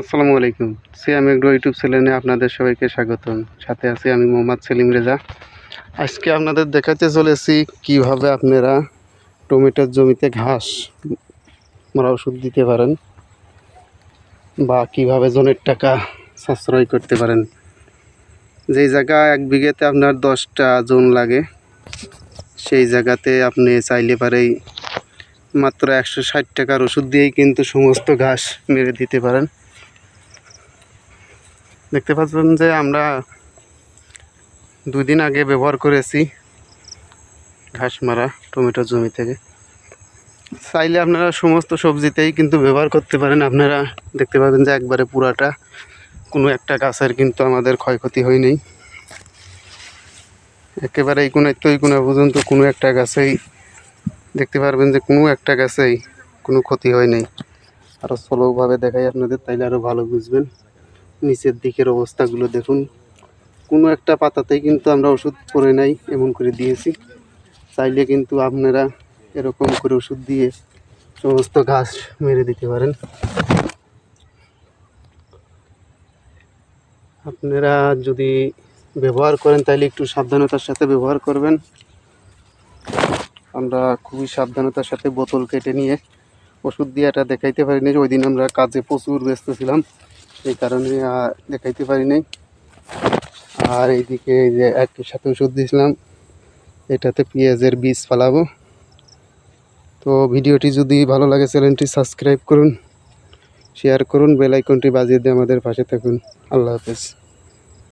আসসালামু আলাইকুম। সিয়াম agro YouTube চ্যানেলে আপনাদের সবাইকে স্বাগতম। সাথে আছি আমি মোহাম্মদ সেলিম রেজা। আজকে আপনাদের দেখাতে চলেছি কীভাবে আপনারা টমেটোর জমিতে ঘাস মারা ওষুধ দিতে পারেন বা কীভাবে জনের টাকা সাশ্রয় করতে পারেন। যেই জায়গা এক বিঘেতে আপনার দশটা জোন লাগে, সেই জায়গাতে আপনি চাইলে পারেই মাত্র একশো ষাট টাকার ওষুধ দিয়েই কিন্তু সমস্ত ঘাস মেরে দিতে পারেন। দেখতে পাচ্ছেন যে আমরা দুদিন আগে ব্যবহার করেছি ঘাস মারা টমেটো জমি থেকে। চাইলে আপনারা সমস্ত সবজিতেই কিন্তু ব্যবহার করতে পারেন। আপনারা দেখতে পাবেন যে একবারে পুরাটা কোনো একটা গাছের কিন্তু আমাদের ক্ষয়ক্ষতি হয়নি। একেবারে এই কোনো তো কোনো পর্যন্ত কোনো একটা গাছেই দেখতে পারবেন যে কোনো একটা গাছেই কোনো ক্ষতি হয়নি। আরও স্লোভাবে দেখাই আপনাদের, তাইলে আরও ভালো বুঝবেন। নিচের দিকের অবস্থাগুলো দেখুন। কোনো একটা পাতাতেই কিন্তু আমরা ওষুধ করে নাই, এমন করে দিয়েছি। চাইলে কিন্তু আপনারা এরকম করে ওষুধ দিয়ে সমস্ত ঘাস মেরে দিতে পারেন। আপনারা যদি ব্যবহার করেন তাহলে একটু সাবধানতার সাথে ব্যবহার করবেন। আমরা খুবই সাবধানতার সাথে বোতল কেটে নিয়ে ওষুধ দিয়ে এটা দেখাইতে পারিনি ওই দিন আমরা কাজে প্রচুর ব্যস্ত ছিলাম। এই কারণে আর দেখাইতে পারি নাই। আর এইদিকে এই যে একই সাথে ওষুধ দিয়েছিলাম, এটাতে পেঁয়াজের বীজ ফালাবো। তো ভিডিওটি যদি ভালো লাগে, চ্যানেলটি সাবস্ক্রাইব করুন, শেয়ার করুন, বেল আইকনটি বাজিয়ে দিয়ে আমাদের পাশে থাকুন। আল্লাহ হাফেজ।